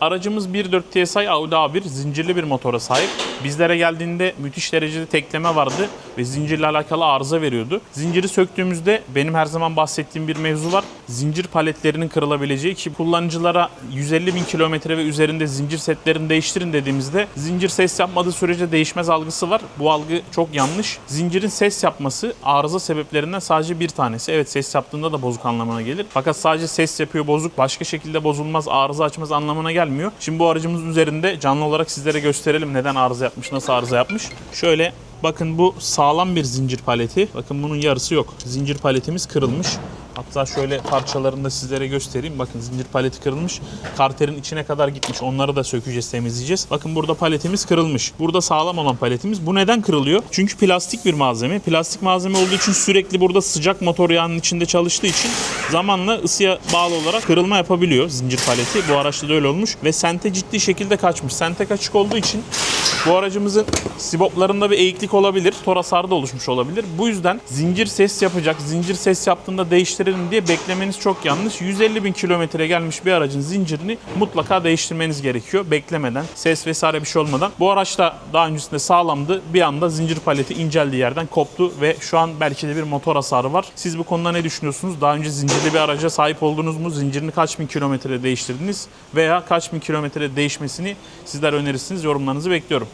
Aracımız 1.4 TSI Audi A1 zincirli bir motora sahip. Bizlere geldiğinde müthiş derecede tekleme vardı ve zincirle alakalı arıza veriyordu. Zinciri söktüğümüzde benim her zaman bahsettiğim bir mevzu var. Zincir paletlerinin kırılabileceği ki kullanıcılara 150 bin kilometre ve üzerinde zincir setlerini değiştirin dediğimizde zincir ses yapmadığı sürece değişmez algısı var. Bu algı çok yanlış. Zincirin ses yapması arıza sebeplerinden sadece bir tanesi. Evet ses yaptığında da bozuk anlamına gelir. Fakat sadece ses yapıyor bozuk başka şekilde bozulmaz arıza açmaz anlamına gelmiyor. Şimdi bu aracımızın üzerinde canlı olarak sizlere gösterelim neden arıza yapmış, nasıl arıza yapmış. Şöyle Bakın bu sağlam bir zincir paleti. Bakın bunun yarısı yok. Zincir paletimiz kırılmış. Hatta şöyle parçalarını da sizlere göstereyim. Bakın zincir paleti kırılmış. Karterin içine kadar gitmiş. Onları da sökeceğiz, temizleyeceğiz. Bakın burada paletimiz kırılmış. Burada sağlam olan paletimiz. Bu neden kırılıyor? Çünkü plastik bir malzeme. Plastik malzeme olduğu için sürekli burada sıcak motor yağının içinde çalıştığı için zamanla ısıya bağlı olarak kırılma yapabiliyor zincir paleti. Bu araçta da öyle olmuş ve sente ciddi şekilde kaçmış. Sente kaçık olduğu için bu aracımızın siboplarında bir eğiklik olabilir. Tor hasarı da oluşmuş olabilir. Bu yüzden zincir ses yapacak. Zincir ses yaptığında değiştirelim diye beklemeniz çok yanlış. 150 bin kilometre gelmiş bir aracın zincirini mutlaka değiştirmeniz gerekiyor. Beklemeden, ses vesaire bir şey olmadan. Bu araç da daha öncesinde sağlamdı. Bir anda zincir paleti inceldiği yerden koptu ve şu an belki de bir motor hasarı var. Siz bu konuda ne düşünüyorsunuz? Daha önce zincirli bir araca sahip oldunuz mu? Zincirini kaç bin kilometrede değiştirdiniz? Veya kaç bin kilometrede değişmesini sizler önerirsiniz? Yorumlarınızı bekliyorum.